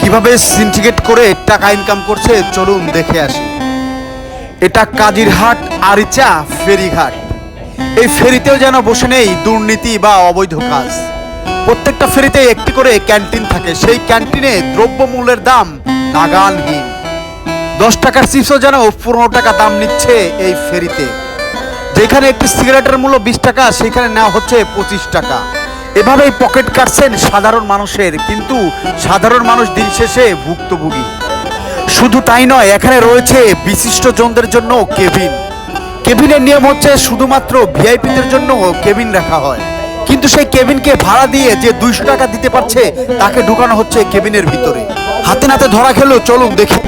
কীভাবে সিন্ডিকেট করে টাকা ইনকাম করছে, চলুন দেখে আসি। এটা কাজিরহাট, আরিচা, ফেরিঘাট। এই ফেরিতেও যেন বসে নেই দুর্নীতি বা অবৈধ কাজ। প্রত্যেকটা ফেরিতে একটি করে ক্যান্টিন থাকে। সেই ক্যান্টিনে দ্রব্যমূল্যের দাম নাগানহীন দশ টাকার চিপসও যেন পনেরো টাকা দাম নিচ্ছে এই ফেরিতে। যেখানে একটি সিগারেটের মূল্য বিশ টাকা, সেখানে নেওয়া হচ্ছে পঁচিশ টাকা। এভাবেই পকেট কাটছেন সাধারণ মানুষের, কিন্তু সাধারণ মানুষ দিন শেষে ভুক্তভোগী। শুধু তাই নয়, এখানে রয়েছে বিশিষ্ট জনদের জন্য কেবিন। কেবিনের নিয়ম হচ্ছে শুধুমাত্র ভিআইপিদের জন্য কেবিন রাখা হয়। কিন্তু সেই কেবিনকে ভাড়া দিয়ে যে দুইশো টাকা দিতে পারছে, তাকে ঢুকানো হচ্ছে কেবিনের ভিতরে। হাতে নাতে ধরা খেলো, চলুন দেখি।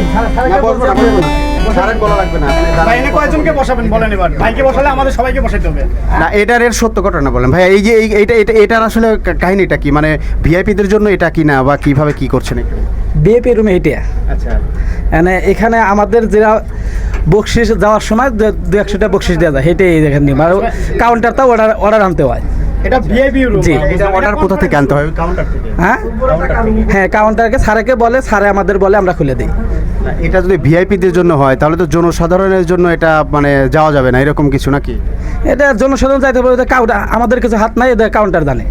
ভাই এনে কয়জনকে বসাবেন বলেন এবার? ভাইকে বসালে আমাদের সবাইকে বসাইতে হবে। না এটার এর সত্য ঘটনা বলেন। ভাই এই যে এইটা এটা এটার আসলে কা- কাহিনীটা কি? মানে ভিআইপিদের জন্য এটা কি না বা কীভাবে কি করছেন এখানে বিএপি রুমে এটা। আচ্ছা। মানে এখানে আমাদের যারা বকশিস যাওয়ার সময় দু- একশোটা বকশিস দেওয়া যায় হেঁটে এখানে নিয়ে মানে কাউন্টারটা অর্ডার অর্ডার আনতে হয়। এটা ভিআইপি রুম জি। এটা অর্ডার কোথা থেকে আনতে হয়? কাউন্টার থেকে। হ্যাঁ? হ্যাঁ কাউন্টারকে স্যারেকে বলে স্যারে আমাদের বলে আমরা খুলে দিই। এটা যদি ভিআইপিদের জন্য হয় তাহলে তো জনসাধারণের জন্য এটা মানে যাওয়া যাবে না এরকম কিছু নাকি? এটা জনসাধারণ যাইতে পারে কাউন্টার আমাদের কিছু হাত নাই এদের কাউন্টার জানে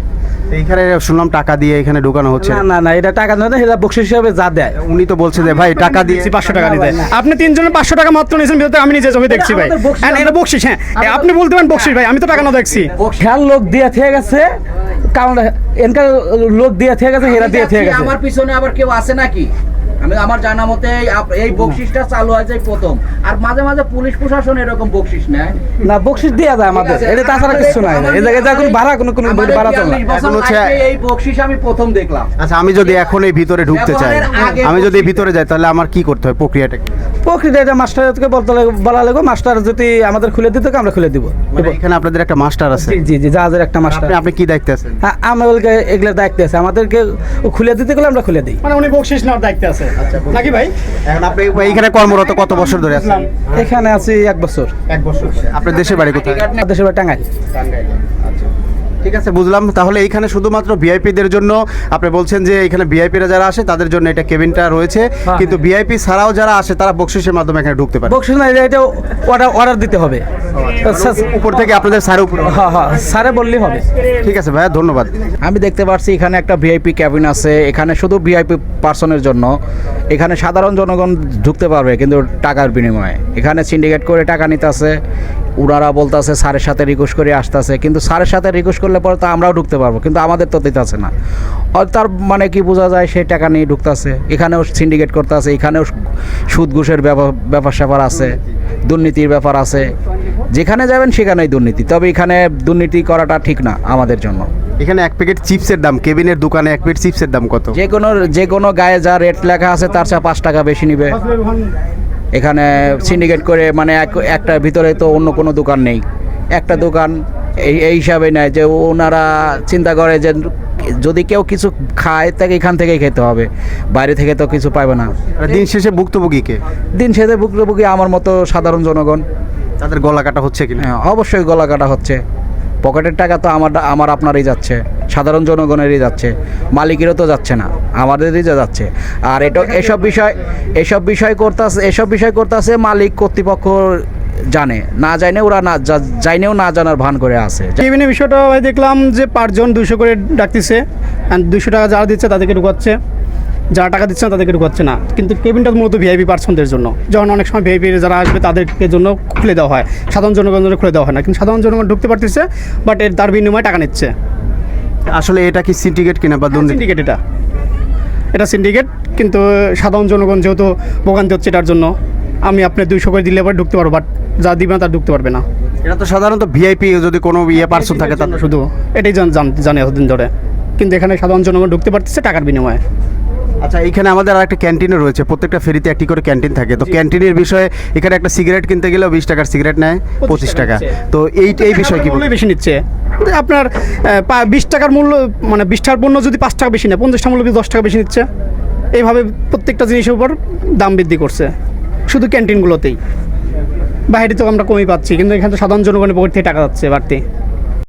এইখানে শুনলাম টাকা দিয়ে এখানে ঢোকানো হচ্ছে। না না না এটা টাকা না এটা বকশিস হিসাবে যা দেয়। উনি তো বলছে যে ভাই টাকা দিয়ে পাঁচশো টাকা নিতে আপনি তিনজনের পাঁচশো টাকা মাত্র নিয়েছেন ভিতরে আমি নিজে চোখে দেখছি ভাই। হ্যাঁ এটা বকশিস হ্যাঁ। আপনি বলতে পারেন বকশিস ভাই আমি তো টাকা না দেখছি। খেয়াল লোক দিয়ে থেকে গেছে কাউন্টার এনকার লোক দিয়ে থেকে গেছে হেরা দিয়ে থেকে গেছে। আমার পিছনে আবার কেউ আছে নাকি? আমি আমার জানা মতে এই বকশিসটা চালু হয়েছে এই প্রথম। আর মাঝে মাঝে পুলিশ প্রশাসন এরকম বকশিস নেয়। না বকশিস দেওয়া যায় আমাদের। এটা তাছাড়া কিছু নাই। এই জায়গায় যা কোনো ভাড়া কোনো কোনো ভাড়া চলে না 42 বছর এখন হচ্ছে- এই বকশিস আমি প্রথম দেখলাম। আচ্ছা আমি যদি এখন এই ভিতরে ঢুকতে চাই আমি যদি ভিতরে যাই তাহলে আমার কি করতে হয় প্রক্রিয়াটা কি? প্রকৃতি এটা মাস্টারকে বলতে লাগ- বলা লাগবে মাস্টার যদি আমাদের খুলে দিত আমরা খুলে দিব। মানে এখানে আপনাদের একটা মাস্টার আছে। জি জি জাহাজের একটা মাস্টার। আপনি আপনি কি দায়িত্বে আছেন? হ্যাঁ আমাদেরকে এগুলো দায়িত্ব আছে। আমাদেরকে খুলে দিতে গেলে আমরা খুলে দিই। মানে উনি বকশিস নেওয়ার দায়িত্ব আছে। নাকি ভাই? এখন আপনি এইখানে কর্মরত কত বছর ধরে আছেন? এখানে আছি এক বছর। এক বছর আপনার দেশের বাড়ি কোথায়? দেশের বাড়ি টাঙ্গাইল। ঠিক আছে বুঝলাম। তাহলে এইখানে শুধুমাত্র ভিআইপিদের জন্য আপনি বলছেন যে এখানে ভিআইপিরা যারা আসে তাদের জন্য এটা কেবিনটা রয়েছে। কিন্তু ভিআইপি ছাড়াও যারা আসে তারা বকশিসের মাধ্যমে এখানে ঢুকতে পারে। বকশিস না এটা অর্ডার অর্ডার দিতে হবে। স্যার- উপর থেকে আপনাদের স্যার উপরে হ্যাঁ হ্যাঁ স্যারে বললেই হবে। ঠিক আছে ভাইয়া ধন্যবাদ। আমি দেখতে পাচ্ছি এখানে একটা ভিআইপি ক্যাবিন আছে এখানে শুধু ভিআইপি পার্সনের জন্য। এখানে সাধারণ জনগণ ঢুকতে পারবে কিন্তু টাকার বিনিময়ে। এখানে সিন্ডিকেট করে টাকা নিতেছে ওনারা বলতেছে স্যারের সাথে রিকোয়েস্ট করে আসতেছে। কিন্তু স্যারের সাথে রিকোয়েস্ট করলে পরে তো আমরাও ঢুকতে পারব কিন্তু আমাদের তো দিতেছে না। তার মানে কি বোঝা যায় সে টাকা নিয়ে ঢুকতেছে। এখানেও সিন্ডিকেট করতেছে এখানেও সুদ ঘুষের ব্যাপার ব্যাপার স্যাপার আছে দুর্নীতির ব্যাপার আছে। যেখানে যাবেন সেখানেই দুর্নীতি তবে এখানে দুর্নীতি করাটা ঠিক না আমাদের জন্য। এখানে এক প্যাকেট চিপসের দাম কেবিনের দোকানে এক প্যাকেট চিপসের দাম কত? যে কোনো যে কোনো গায়ে যা রেট লেখা আছে তার চেয়ে পাঁচ টাকা বেশি নিবে। এখানে সিন্ডিকেট করে মানে এক একটার ভিতরে তো অন্য কোনো দোকান নেই। একটা দোকান এই এই হিসাবে নেয় যে ওনারা চিন্তা করে যে যদি কেউ কিছু খায় তাকে এখান থেকেই খেতে হবে। বাইরে থেকে তো কিছু পাবে না। দিন শেষে ভুক্তভোগীকে দিন শেষে ভুক্তভোগী আমার মতো সাধারণ জনগণ। তাদের গলা কাটা হচ্ছে কিনা? হ্যাঁ অবশ্যই গলা কাটা হচ্ছে। পকেটের টাকা তো আমার আমার আপনারই যাচ্ছে। সাধারণ জনগণেরই যাচ্ছে। মালিকেরও তো যাচ্ছে না। আমাদেরই যা যাচ্ছে। আর এটা এসব বিষয় এসব বিষয় করতেছে এসব বিষয় করতেছে মালিক কর্তৃপক্ষ জানে। না জানে ওরা না জা- জাইনেও না জানার ভান করে আছে। কেবিনের বিষয়টা দেখলাম যে পাঁচজন দুশো করে ডাকতেছে দুশো টাকা যারা দিচ্ছে তাদেরকে ঢুকাচ্ছে। যারা টাকা দিচ্ছে না তাদেরকে ঢুকাচ্ছে না। কিন্তু কেবিনটা মূলত ভিআইপি পার্সনদের জন্য। যখন অনেক সময় ভিআইপি যারা আসবে তাদেরকে জন্য খুলে দেওয়া হয়। সাধারণ জনগণের জন্য খুলে দেওয়া হয় না। কিন্তু সাধারণ জনগণ ঢুকতে পারতেছে বাট এর তার বিনিময়ে টাকা নিচ্ছে। আসলে এটা কি সিন্ডিকেট কিনা বা সিন্ডিকেট এটা। এটা সিন্ডিকেট কিন্তু সাধারণ জনগণ যেহেতু ভোগান্তি হচ্ছে এটার জন্য আমি আপনার দুইশো করে দিলে এবার ঢুকতে পারব বাট যা দিবে না তার ঢুকতে পারবে না। এটা তো সাধারণত ভিআইপি যদি কোনো ইয়ে পার্সন থাকে তার শুধু। এটাই জান- জান- জানি এতদিন ধরে। কিন্তু এখানে সাধারণ জনগণ ঢুকতে পারতেছে টাকার বিনিময়ে। আচ্ছা এখানে আমাদের আর একটা ক্যান্টিনও রয়েছে। প্রত্যেকটা ফেরিতে একটি করে ক্যান্টিন থাকে। তো ক্যান্টিনের বিষয়ে এখানে একটা সিগারেট কিনতে গেলেও বিশ টাকার সিগারেট নেয় পঁচিশ টাকা তো এই এই বিষয় কি বেশি নিচ্ছে। আপনার বিশ টাকার মূল্য মানে বিশ টাকার পণ্য যদি পাঁচ টাকা বেশি নেয় পঞ্চাশ টাকা মূল্য দশ টাকা বেশি নিচ্ছে। এইভাবে প্রত্যেকটা জিনিসের উপর দাম বৃদ্ধি করছে। শুধু ক্যান্টিনগুলোতেই। বাইরে তো আমরা কমই পাচ্ছি কিন্তু এখানে তো সাধারণ জনগণের পকেট থেকে টাকা যাচ্ছে বাড়তি।